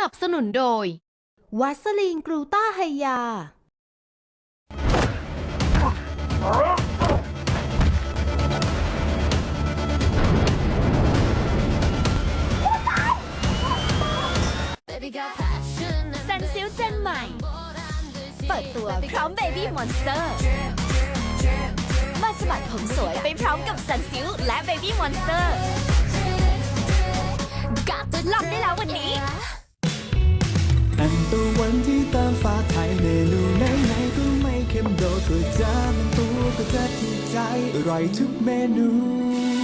นับสนุนโดย วัสลีนกรูต้าไฮยา ซันซิลเจนใหม่ เปิดตัวพร้อมเบบี้มอนสเตอร์ มาสมัครผมสวยไปพร้อมกับซันซิลและเบบี้มอนสเตอร์ลองได้แล้ววันนี้ อันตะวันที่ตามฟ้าไทยเมนูไหนไหนๆก็ไม่เค็มโดดตัวจานตัวก็จะถูกใจอร่อยทุกเมนู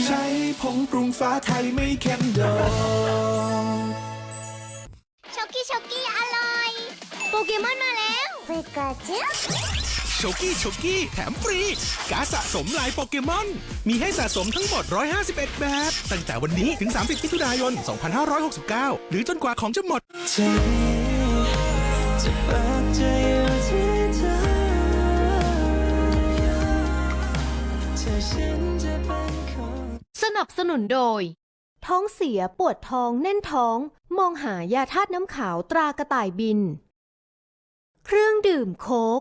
ใช้ผงปรุงฟ้าไทยไม่เค็มโดดช็อกกี้ช็อกกี้อร่อย โปเกมอนมาแล้วเปกาจิโชกี้โชกี้แถมฟรีการดสะสมลายโปเกมอน มีให้สะสมทั้งหมด 151 แบบ ตั้งแต่วันนี้ถึง 30มิถุนายน 2569 หรือจนกว่าของจะหมด สนับสนุนโดย ท้องเสียปวดท้องแน่นท้อง มองหายาธาตุน้ำขาวตรากระต่ายบิน เครื่องดื่มโค้ก